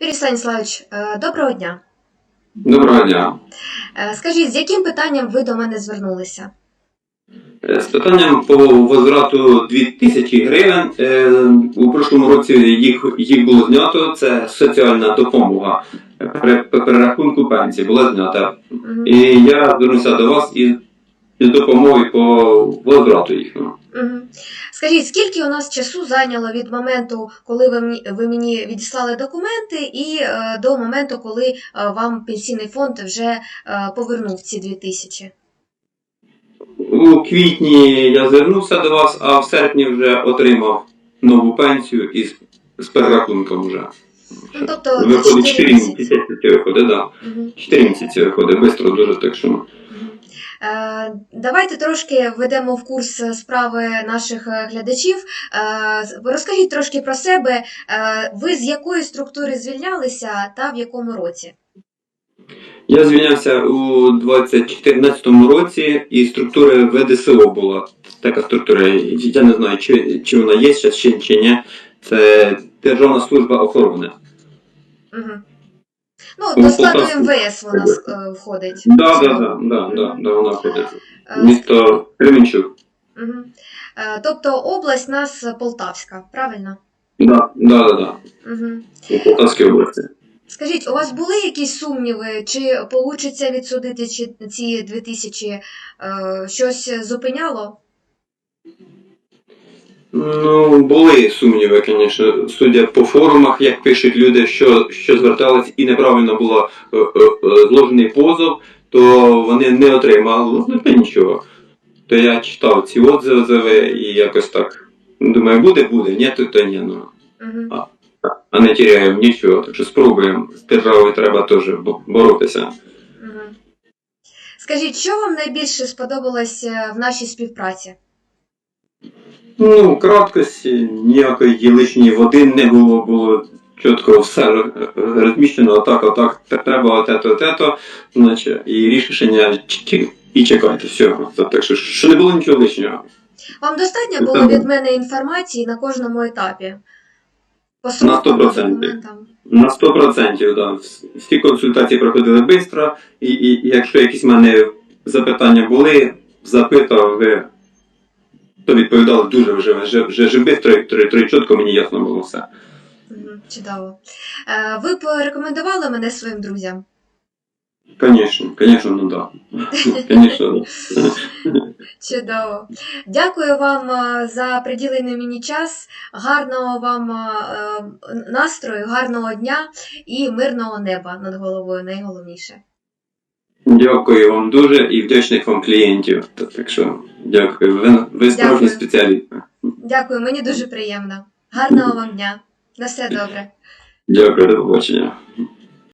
Юрій Станіславович, е, доброго дня. Доброго дня. Е, Скажіть, з яким питанням ви до мене звернулися? Е, З питанням по возврату 2000 гривень. У прошлому році їх, їх було знято. Це соціальна допомога при перерахунку пенсії була знята. Мгм. І я звернувся до вас із, із допомогою по возврату їхнього. Скажіть, скільки у нас часу зайняло від моменту, коли ви мені, ви мені відіслали документи, і е, до моменту, коли е, вам пенсійний фонд вже е, повернув ці 2000? У квітні я звернувся до вас, а в серпні вже отримав нову пенсію із з перерахунком вже. Ну, тобто Виходить 4 4 місяці. місяці виходить, да. Мгм. 4 місяці виходить, швидко дуже так що. Е, Давайте трошки введемо в курс справи наших е, глядачів. Е, Розкажіть трошки про себе. Ви з якої структури звільнялися та в якому році? Я звільнявся у 2014 році, і структура ВДСО була така структура. Я не знаю, чи, чи вона є зараз чи, чи ні. Це Державна служба охорони. Угу. Ну, до складу МВС вона е, входить. Да, да, да, да, да, да, вона входить. Е, Місто Кременчук. Е, Тобто область нас Полтавська, правильно? Да, да, да, да. Угу. У Полтавській області. Скажіть, у вас були якісь сумніви, чи получиться відсудити чи- ці 2000? Е, Щось зупиняло? Ну, були сумніви, звісно, судя по форумах, як пишуть люди, що, що звертались і неправильно було е, е, е, зложений позов, то вони не отримали ну, нічого. То я читав ці отзиви і якось так. Думаю, буде, буде, ні, то, то ні. Ну. Угу. А не тіряємо нічого. Так що спробуємо. З державою треба теж боротися. Угу. Скажіть, що вам найбільше сподобалось в нашій співпраці? Ну, краткості, ніякої лишньої води не було, було чітко все розміщено, отак, отак, треба отето, отето, значить, і рішення і чекайте. Це Так що, що не було нічого лишнього. Вам достатньо було від мене інформації на кожному етапі? По срокам, 100%. На 100%, да. Всі консультації проходили швидко, і, і якщо якісь в мене запитання були, запитав, ви то відповідали дуже вже, вже, вже, вже швидко, і чітко мені ясно було все. Чудово. Е, Ви порекомендували мене своїм друзям? Конечно, конечно, ну да. Конечно, да. Чудово. Дякую вам е, за приділений мені час. Гарного вам е, настрою, гарного дня і мирного неба над головою, найголовніше. Дякую вам дуже і вдячних вам клієнтів. Так що дякую. Ви, ви справжні спеціаліст. спеціалісти. Дякую, мені дуже приємно. Гарного вам дня. На все добре. Дякую, до побачення.